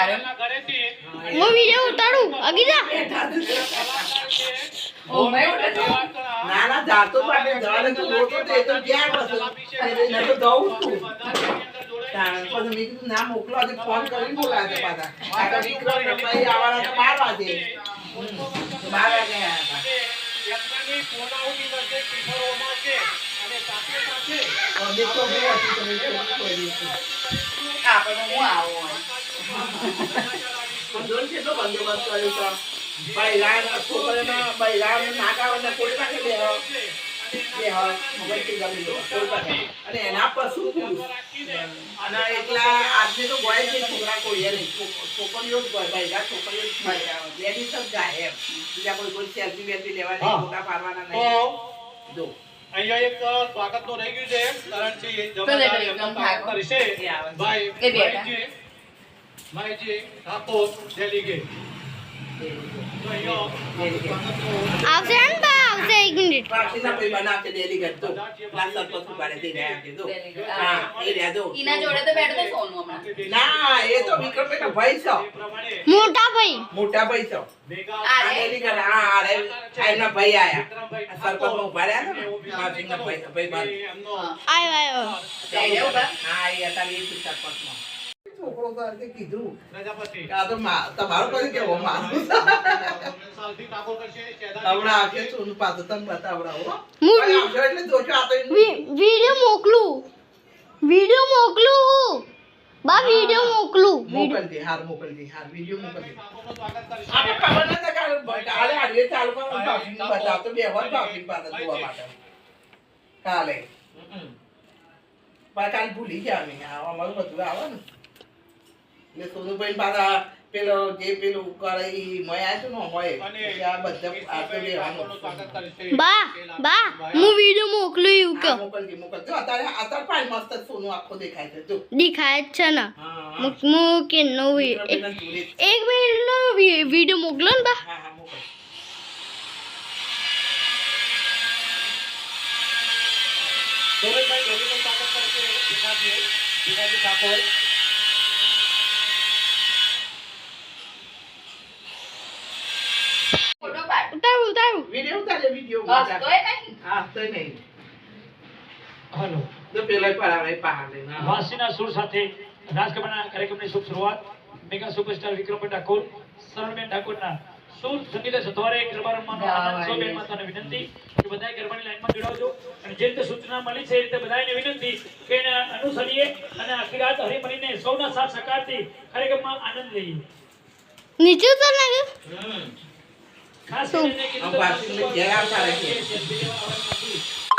તારે હું વિડિયો ઉતારું મેં ઉઠે ના ના જાતો માટે જવાને તો રોતો તો એ તો ક્યાં બસ એને તો દઉં મેં કીધું ના મોકલો આજે ફોન કરીને બોલાવે વિક્રમ ભાઈ આવવાના તો બાર વાગે બાર વાગે આવ્યા હતા તો તો આપણે હું આવું બંદોબસ્ત કર્યો તો બૈરાના છોકરાના બૈરાને નાકાવાના કોઈ પાસે બેહો બેહો મોબાઈલથી ગમી લો કોઈ પાસે અને એના પર શું થયું અને એટલા આદમી તો ગોય છે. છોકરા કોઈ નહીં છોકરીઓ જ ગોય બૈરા છોકરીઓ જ ગોય લેડીઝ જ ગાય એમ બીજા કોઈ કોઈ સેલ્ફી બેલ્ફી લેવાની ફોટા પાડવાના નહીં જો અહીંયા એક સ્વાગતનું રહી ગયું છે કારણ. કરશે ભાઈ ભાઈજી ઠાકોર ડેલીગેટ આવશે ને બા આવશે એક મિનિટ પાક્ષીના ભાઈ બનાવશે ડેલીગેટ તો લાલ સરપંચ ઉપાડે તે રહ્યા છે હા એ રહ્યા દો ઇના જોડે તો બેઠો તો સોનું હમણાં ના એ તો વિક્રમ વિક્રમભાઈના ભાઈ છે મોટા ભાઈ મોટા ભાઈ છે આ આ ડેલીગેટ હા આ રે આ ભાઈ ભાઈ ભાઈ છોકરો તો આજે કીધું. કે આ તો મા- તમારો કોઈ કેવો શેદાર હમણાં આવશે સોનું પાછું તમે બતાવડાવો હો. હું ભાઈ આવશો એટલે જોશો આ તો એનું- મોકલું. વીડિયો મોકલું. બા વિડિયો મોકલું. વિડિયો મોકલજે હાર મોકલજે હાર વીડિયો મોકલજે. આપણે ખબર નથી કાલે કાલે આજે ચાલુ કરો ભાભીને બતાવતો બે વાર ભાભીને પાસે જોવા માટે. કાલે. કાલે ભૂલી ગયા અમે આ અમારું બધું આવે ને. એટલે સોનુભાઈ પાછા પેલો જે પેલું કરે ઈ મય ને હોય એટલે આ બધા આ તો ઠાકોરનું લેવાનું બા બા હું વિડિયો મોકલું યુ કે મોકલજે મોકલજો. અત્યારે અત્યારે પણ મસ્ત સોનું આખો દેખાય છે જો. દેખાય છે ને. હા. કે મુક નો. એક મિનિટ નો વિડિયો મોકલો ને બા. હા હા મોકલ સુરેશભાઈ ડેલીગેટ તાકાત કરશે ભીખાજી ભીખાજી ઠાકોર ફોટો પાડ. ઉતારું. વીડિયો ઉતારે વિડિયો બસ. તોય નહીં. હા તો નહીં. હલો. તો પેલા પરાવે પહાડે ના વાસીના સુર સાથે રાજકમળના કાર્યક્રમની શુભ શરૂઆત. મેગા સુપરસ્ટાર વિક્રમ ઠાકોર સરણબેન ઠાકોરના સુર સંગીત સથવારે ગરબા રમવાનો આનંદ સૌબેન માતાને વિનંતી. કે બધાએ ગરબાની લાઈનમાં જોડાવજો. અને જે રીતે સૂચના મળી છે એ રીતે બધાને વિનંતી કે એને અનુસરીએ અને આખી રાત હળી મળીને સૌના સાથ સહકારથી કાર્યક્રમમાં આનંદ લઈએ. નીચું તો નાખ્યું I'm watching the gas out of here.